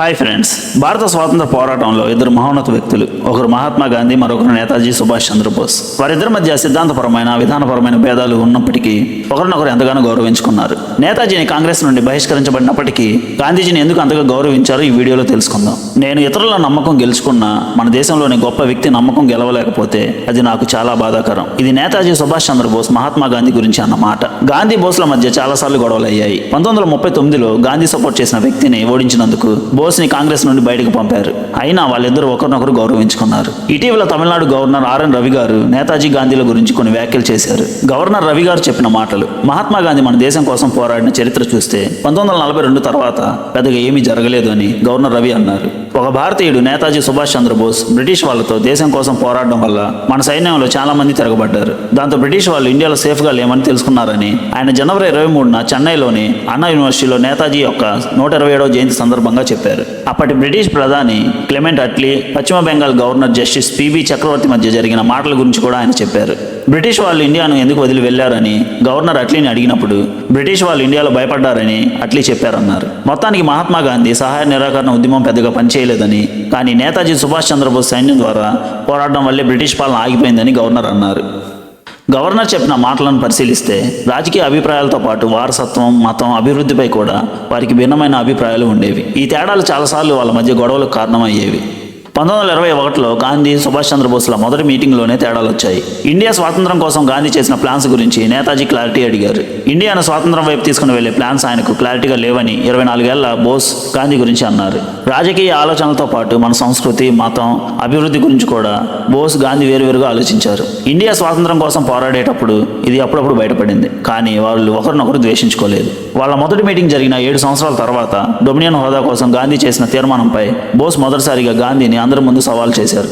Hi friends భారత స్వాతంత్ర పోరాటంలో ఇద్దరు మహోన్నత వ్యక్తులు ఒకరు మహాత్మా గాంధీ మరొకరు నేతాజీ సుభాష్ చంద్రబోస్. వారిద్దరి మధ్య సిద్ధాంతపరమైన విధానపరమైన భేదాలు ఉన్నప్పటికీ ఒకరినొకరు ఎంతగానో గౌరవించుకున్నారు. నేతాజీని కాంగ్రెస్ నుండి బహిష్కరించబడినప్పటికీ గాంధీజీని ఎందుకు అంతగా గౌరవించారో ఈ వీడియోలో తెలుసుకుందాం. నేను ఇతరుల నమ్మకం గెలుచుకున్నా మన దేశంలోని గొప్ప వ్యక్తి నమ్మకం గెలవలేకపోతే అది నాకు చాలా బాధాకరం. ఇది నేతాజీ సుభాష్ చంద్రబోస్ మహాత్మా గాంధీ గురించి అన్నమాట. గాంధీ బోస్ల మధ్య చాలాసార్లు గొడవలు అయ్యాయి పంతొమ్మిది వందల ముప్పై తొమ్మిదిలో గాంధీ సపోర్ట్ చేసిన వ్యక్తిని ఓడించినందుకు బోస్ని కాంగ్రెస్ నుండి బయటకు పంపారు. అయినా వాళ్ళిద్దరూ ఒకరినొకరు గౌరవించుకున్నారు. ఇటీవల తమిళనాడు గవర్నర్ ఆర్ఎన్ రవి గారు నేతాజీ గాంధీల గురించి కొన్ని వ్యాఖ్యలు చేశారు. గవర్నర్ రవి గారు చెప్పిన మాటలు మహాత్మా గాంధీ మన దేశం కోసం పోరాడిన చరిత్ర చూస్తే పంతొమ్మిది వందల నలభై రెండు తర్వాత పెద్దగా ఏమీ జరగలేదు అని గవర్నర్ రవి అన్నారు. ఒక భారతీయుడు నేతాజీ సుభాష్ చంద్రబోస్ బ్రిటిష్ వాళ్ళతో దేశం కోసం పోరాడడం వల్ల మన సైన్యంలో చాలా మంది తిరగబడ్డారు. దాంతో బ్రిటిష్ వాళ్ళు ఇండియాలో సేఫ్గా లేమని తెలుసుకున్నారని ఆయన జనవరి ఇరవై మూడున చెన్నైలోని అన్నా యూనివర్సిటీలో నేతాజీ యొక్క నూట ఇరవై ఏడవ జయంతి సందర్భంగా చెప్పారు. అప్పటి బ్రిటిష్ ప్రధాని క్లెమెంట్ అట్లీ పశ్చిమ Bengal governor justice PB Chakravarti మధ్య జరిగిన మాటల గురించి కూడా ఆయన చెప్పారు. బ్రిటిష్ వాళ్ళు ఇండియాను ఎందుకు వదిలి వెళ్ళారని గవర్నర్ అట్లీని అడిగినప్పుడు బ్రిటిష్ వాళ్ళు ఇండియాలో భయపడ్డారని అట్లీ చెప్పారన్నారు. మొత్తానికి మహాత్మా గాంధీ సహాయ నిరాకరణ ఉద్యమం పెద్దగా పనిచేయలేదని కానీ నేతాజీ సుభాష్ చంద్రబోస్ సైన్యం ద్వారా పోరాటం వల్లే బ్రిటిష్ పాలన ఆగిపోయిందని గవర్నర్ అన్నారు. గవర్నర్ చెప్పిన మాటలను పరిశీలిస్తే రాజకీయ అభిప్రాయాలతో పాటు వారసత్వం మతం అభివృద్ధిపై కూడా వారికి భిన్నమైన అభిప్రాయాలు ఉండేవి. ఈ తేడాలు చాలాసార్లు వాళ్ళ మధ్య గొడవలకు కారణమయ్యేవి. పంతొమ్మిది వందల ఇరవై ఒకటిలో గాంధీ సుభాష్ చంద్రబోస్ల మొదటి మీటింగ్లోనే తేడాలు వచ్చాయి ఇండియా స్వాతంత్రం కోసం గాంధీ చేసిన ప్లాన్స్ గురించి నేతాజీ క్లారిటీ అడిగారు. ఇండియాను స్వాతంత్రం వైపు తీసుకుని వెళ్ళే ప్లాన్స్ ఆయనకు క్లారిటీగా లేవని ఇరవై నాలుగేళ్ళ బోస్ గాంధీ గురించి అన్నారు. రాజకీయ ఆలోచనలతో పాటు మన సంస్కృతి మతం అభివృద్ధి గురించి కూడా బోస్ గాంధీ వేరువేరుగా ఆలోచించారు. ఇండియా స్వాతంత్రం కోసం పోరాడేటప్పుడు ఇది అప్పుడప్పుడు బయటపడింది. కానీ వాళ్ళు ఒకరినొకరు ద్వేషించుకోలేదు. వాళ్ళ మొదటి మీటింగ్ జరిగిన ఏడు సంవత్సరాల తర్వాత డొమినియన్ హోదా కోసం గాంధీ చేసిన తీర్మానంపై బోస్ మొదటిసారిగా గాంధీని అందరి ముందు సవాల్ చేశారు.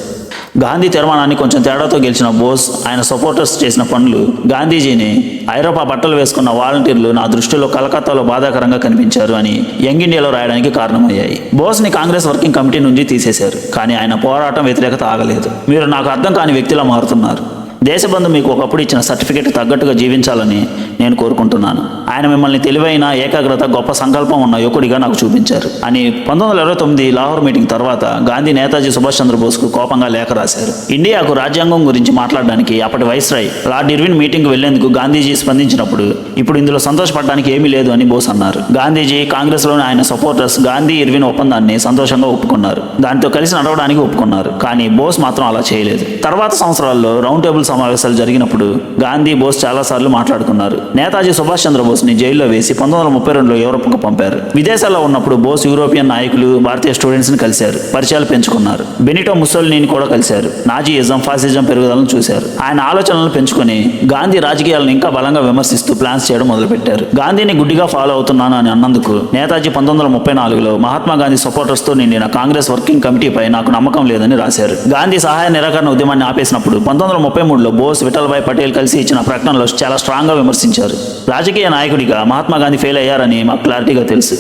గాంధీ తీర్మానాన్ని కొంచెం తేడాతో గెలిచిన బోస్ ఆయన సపోర్టర్స్ చేసిన పనులు గాంధీజీని ఐరోపా బట్టలు వేసుకున్న వాలంటీర్లు నా దృష్టిలో కలకత్తాలో బాధాకరంగా కనిపించారు అని యంగ్ ఇండియాలో రాయడానికి కారణమయ్యాయి. బోస్ని కాంగ్రెస్ వర్కింగ్ కమిటీ నుంచి తీసేశారు కానీ ఆయన పోరాటం వ్యతిరేకత ఆగలేదు. మీరు నాకు అర్థం కాని వ్యక్తిలా మారుతున్నారు. దేశబంధు మీకు ఒకప్పుడు ఇచ్చిన సర్టిఫికేట్ తగ్గట్టుగా జీవించాలని నేను కోరుకుంటున్నాను. ఆయన మిమ్మల్ని తెలివైన ఏకాగ్రత గొప్ప సంకల్పం ఉన్న యువకుడిగా నాకు చూపించారు. అని పంతొమ్మిది వందల ఇరవై తొమ్మిది లాహోర్ మీటింగ్ తర్వాత గాంధీ నేతాజీ సుభాష్ చంద్రబోస్కు కోపంగా లేఖ రాశారు. ఇండియాకు రాజ్యాంగం గురించి మాట్లాడడానికి అప్పటి వైస్రాయ్ లార్డ్ ఇర్విన్ మీటింగ్ వెళ్ళేందుకు గాంధీజీ స్పందించినప్పుడు ఇప్పుడు ఇందులో సంతోషపడడానికి ఏమీ లేదు అని బోస్ అన్నారు. గాంధీజీ కాంగ్రెస్లోని ఆయన సపోర్టర్స్ గాంధీ ఇర్విన్ ఒప్పందాన్ని సంతోషంగా ఒప్పుకున్నారు. దాంతో కలిసి నడవడానికి ఒప్పుకున్నారు. కానీ బోస్ మాత్రం అలా చేయలేదు. తర్వాత సంవత్సరాల్లో రౌండ్ టేబుల్ సమావేశాలు జరిగినప్పుడు గాంధీ బోస్ చాలాసార్లు మాట్లాడుకున్నారు. నేతాజీ సుభాష్ చంద్రబోస్ని జైల్లో వేసి పంతొమ్మిది వందల ముప్పై రెండులో యూరోప్కు పంపారు. విదేశాల్లో ఉన్నప్పుడు బోస్ యూరోపియన్ నాయకులు భారతీయ స్టూడెంట్స్ని కలిశారు. పరిచయాలు పెంచుకున్నారు. బెనిటో ముసోలినీని కూడా కలిశారు. నాజీయిజం ఫాసిజం పెరుగుదలను చూశారు. ఆయన ఆలోచనలను పెంచుకొని గాంధీ రాజకీయాలను ఇంకా బలంగా విమర్శిస్తూ ప్లాన్స్ చేయడం మొదలుపెట్టారు. గాంధీని గుడ్డిగా ఫాలో అవుతున్నాను అని అన్నందుకు నేతాజీ పంతొమ్మిది వందల ముప్పై నాలుగులో మహాత్మా గాంధీ సపోర్టర్స్తో నిండిన కాంగ్రెస్ వర్కింగ్ కమిటీపై నాకు నమ్మకం లేదని రాశారు. గాంధీ సహాయ నిరాకరణ ఉద్యమాన్ని ఆపేసినప్పుడు పంతొమ్మిది వందల ముప్పై మూడులో బోస్ విఠల్భాయ్ పటేల్ కలిసి ఇచ్చిన ప్రకటనలో చాలా స్ట్రాంగ్గా విమర్శించారు. రాజకీయ నాయకుడిగా మహాత్మా గాంధీ ఫెయిల్ అయ్యారని మాకు క్లారిటీగా తెలుసు.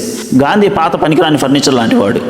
గాంధీ పాత పనికిరాని ఫర్నిచర్ లాంటివాడు.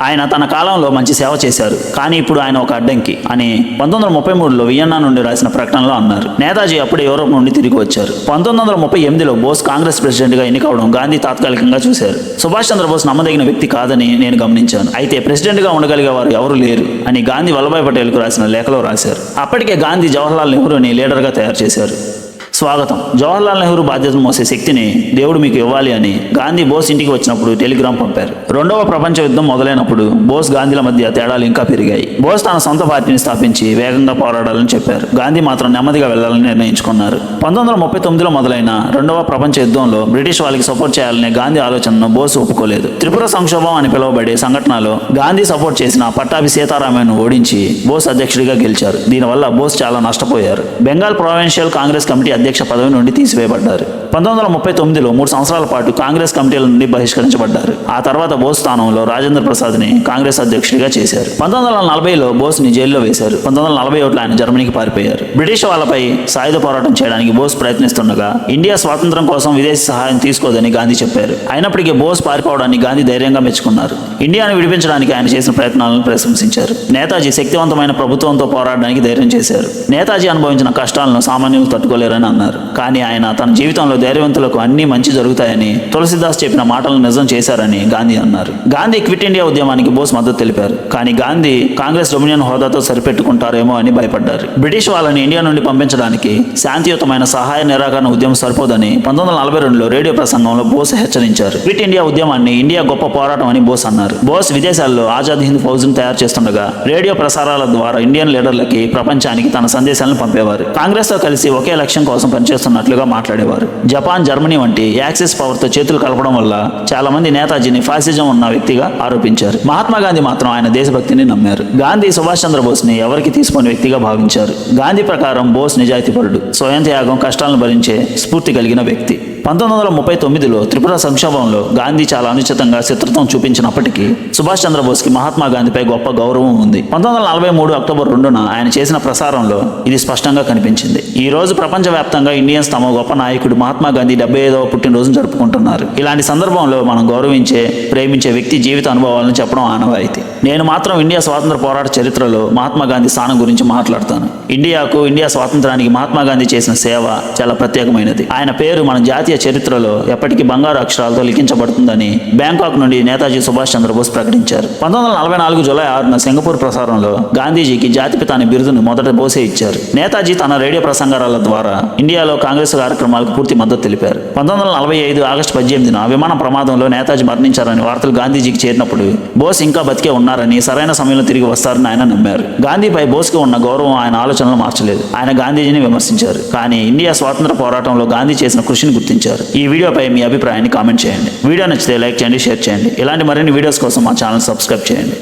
ఆయన తన కాలంలో మంచి సేవ చేశారు. కానీ ఇప్పుడు ఆయన ఒక అడ్డంకి అని పంతొమ్మిది వందల ముప్పై మూడులో వియన్నా నుండి రాసిన ప్రకటనలో అన్నారు. నేతాజీ అప్పుడే యూరోప్ నుండి తిరిగి వచ్చారు. పంతొమ్మిది వందల ముప్పై ఎనిమిదిలో బోస్ కాంగ్రెస్ ప్రెసిడెంట్గా ఎన్నికవడం గాంధీ తాత్కాలికంగా చూశారు. సుభాష్ చంద్రబోస్ నమ్మదగిన వ్యక్తి కాదని నేను గమనించాను. అయితే ప్రెసిడెంట్గా ఉండగలిగే వారు ఎవరు లేరు అని గాంధీ వల్లభాయ్ పటేల్కు రాసిన లేఖలో రాశారు. అప్పటికే గాంధీ జవహర్లాల్ నెహ్రూని లీడర్గా తయారు చేశారు. స్వాగతం. జవహర్లాల్ నెహ్రూ బాధ్యతలు మోసే శక్తిని దేవుడు మీకు ఇవ్వాలి అని గాంధీ బోస్ ఇంటికి వచ్చినప్పుడు టెలిగ్రామ్ పంపారు. రెండవ ప్రపంచ యుద్ధం మొదలైనప్పుడు బోస్ గాంధీల మధ్య తేడాలు ఇంకా పెరిగాయి. బోస్ తన సొంత పార్టీని స్థాపించి వేగంగా పోరాడాలని చెప్పారు. గాంధీ మాత్రం నెమ్మదిగా వెళ్ళాలని నిర్ణయించుకున్నారు. పంతొమ్మిది వందల ముప్పై తొమ్మిదిలో మొదలైన రెండవ ప్రపంచ యుద్ధంలో బ్రిటిష్ వాళ్ళకి సపోర్ట్ చేయాలనే గాంధీ ఆలోచనను బోస్ ఒప్పుకోలేదు. త్రిపుర సంక్షోభం అని పిలువబడే సంఘటనలో గాంధీ సపోర్ట్ చేసిన పట్టాభి సీతారామయ్యను ఓడించి బోస్ అధ్యక్షుడిగా గెలిచారు. దీనివల్ల బోస్ చాలా నష్టపోయారు. బెంగాల్ ప్రొవిన్షియల్ కాంగ్రెస్ కమిటీ అధ్యక్ష పదవి నుండి తీసివేయబడ్డారు. పంతొమ్మిది వందల ముప్పై తొమ్మిదిలో మూడు సంవత్సరాల పాటు కాంగ్రెస్ కమిటీల నుండి బహిష్కరించబడ్డారు. ఆ తర్వాత బోస్ స్థానంలో రాజేంద్ర ప్రసాద్ని కాంగ్రెస్ అధ్యక్షుడిగా చేశారు. పంతొమ్మిది వందల నలభైలో బోస్ని జైల్లో వేశారు. పంతొమ్మిది వందల నలభై ఒకటిలో ఆయన జర్మనీకి పారిపోయారు. బ్రిటిష్ వాళ్ళపై సాయుధ పోరాటం చేయడానికి బోస్ ప్రయత్నిస్తుండగా ఇండియా స్వాతంత్రం కోసం విదేశీ సహాయం తీసుకోదని గాంధీ చెప్పారు. అయినప్పటికీ బోస్ పారిపోవడాన్ని గాంధీ ధైర్యంగా మెచ్చుకున్నారు. ఇండియాను విడిపించడానికి ఆయన చేసిన ప్రయత్నాలను ప్రశంసించారు. నేతాజీ శక్తివంతమైన ప్రభుత్వంతో పోరాడడానికి ధైర్యం చేశారు. నేతాజీ అనుభవించిన కష్టాలను సామాన్యులు తట్టుకోలేరని అన్నారు. కానీ ఆయన తన జీవితంలో ధైర్యవంతులకు అన్ని మంచి జరుగుతాయని తులసిదాస్ చెప్పిన మాటలను నిజం చేశారని గాంధీ అన్నారు. గాంధీ క్విట్ ఇండియా ఉద్యమానికి బోస్ మద్దతు తెలిపారు. కానీ గాంధీ కాంగ్రెస్ డొమినియన్ హోదాతో సరిపెట్టుకుంటారేమో అని భయపడ్డారు. బ్రిటిష్ వాళ్ళని ఇండియా నుండి పంపించడానికి శాంతియుతమైన సహాయ నిరాకరణ ఉద్యమం సరిపోదని పంతొమ్మిది వందల నలభై రెండులో రేడియో ప్రసంగంలో బోస్ హెచ్చరించారు. క్విట్ ఇండియా ఉద్యమాన్ని ఇండియా గొప్ప పోరాటం అని బోస్ అన్నారు. బోస్ విదేశాల్లో ఆజాద్ హింద్ ఫౌజ్ను తయారు చేస్తుండగా రేడియో ప్రసారాల ద్వారా ఇండియన్ లీడర్లకి ప్రపంచానికి తన సందేశాలను పంపేవారు. కాంగ్రెస్తో కలిసి ఒకే లక్ష్యం కోసం పనిచేస్తున్నట్లుగా మాట్లాడేవారు. జపాన్ జర్మనీ వంటి యాక్సిస్ పవర్తో చేతులు కలపడం వల్ల చాలా మంది నేతాజీని ఫాసిజం ఉన్న వ్యక్తిగా ఆరోపించారు. మహాత్మా గాంధీ మాత్రం ఆయన దేశభక్తిని నమ్మారు. గాంధీ సుభాష్ చంద్రబోస్ని ఎవరికి తీసుకుని వ్యక్తిగా భావించారు? గాంధీ ప్రకారం బోస్ నిజాయితీపరుడు. స్వయం త్యాగం కష్టాలను భరించే స్ఫూర్తి కలిగిన వ్యక్తి. పంతొమ్మిది వందల ముప్పై తొమ్మిదిలో త్రిపుర సంక్షోభంలో గాంధీ చాలా అనుచితంగా శత్రుత్వం చూపించినప్పటికీ సుభాష్ చంద్రబోస్కి మహాత్మా గాంధీపై గొప్ప గౌరవం ఉంది. పంతొమ్మిది వందల నలభై మూడు అక్టోబర్ రెండున ఆయన చేసిన ప్రసారంలో ఇది స్పష్టంగా కనిపించింది. ఈ రోజు ప్రపంచవ్యాప్తంగా ఇండియన్స్ తమ గొప్ప నాయకుడు మహాత్మా గాంధీ డెబ్బై ఐదవ పుట్టినరోజును జరుపుకుంటున్నారు. ఇలాంటి సందర్భంలో మనం గౌరవించే ప్రేమించే వ్యక్తి జీవిత అనుభవాలను చెప్పడం ఆనవాయితీ. నేను మాత్రం ఇండియా స్వాతంత్ర పోరాట చరిత్రలో మహాత్మా గాంధీ స్థానం గురించి మాట్లాడతాను. ఇండియాకు ఇండియా స్వాతంత్రానికి మహాత్మా గాంధీ గాంధీ చేసిన సేవ చాలా ప్రత్యేకమైనది. ఆయన పేరు మన జాతీయ చరిత్రలో ఎప్పటికీ బంగారు అక్షరాలతో లిఖించబడుతుందని బ్యాంకాక్ నుండి నేతాజీ సుభాష్ చంద్రబోస్ ప్రకటించారు. పంతొమ్మిది వందల నలభై నాలుగు జులై ఆరున సింగపూర్ ప్రసారంలో గాంధీజీకి జాతిపిత అనే బిరుదును మొదట బోసే ఇచ్చారు. నేతాజీ తన రేడియో ప్రసంగాల ద్వారా ఇండియాలో కాంగ్రెస్ కార్యక్రమాలకు పూర్తి మద్దతు తెలిపారు. పంతొమ్మిది వందల నలభై ఐదు ఆగస్టు పద్దెనిమిదిన విమాన ప్రమాదంలో నేతాజీ మరణించారని వార్తలు గాంధీజీకి చేరినప్పుడు బోస్ ఇంకా బతికే ఉన్నారని సరైన సమయంలో తిరిగి వస్తారని ఆయన నమ్మారు. గాంధీపై బోస్కి ఉన్న గౌరవం ఆయన ఆలోచనలు మార్చలేదు. ఆయన గాంధీజీని విమర్శించారు. కానీ ఇండియా స్వాతంత్ర పోరాటంలో గాంధీ చేసిన కృషిని గుర్తించారు. ఈ వీడియోపై మీ అభిప్రాయాన్ని కామెంట్ చేయండి. వీడియో నచ్చితే లైక్ చేయండి షేర్ చేయండి. ఇలాంటి మరిన్ని వీడియోస్ కోసం మా ఛానల్ సబ్స్క్రైబ్ చేయండి.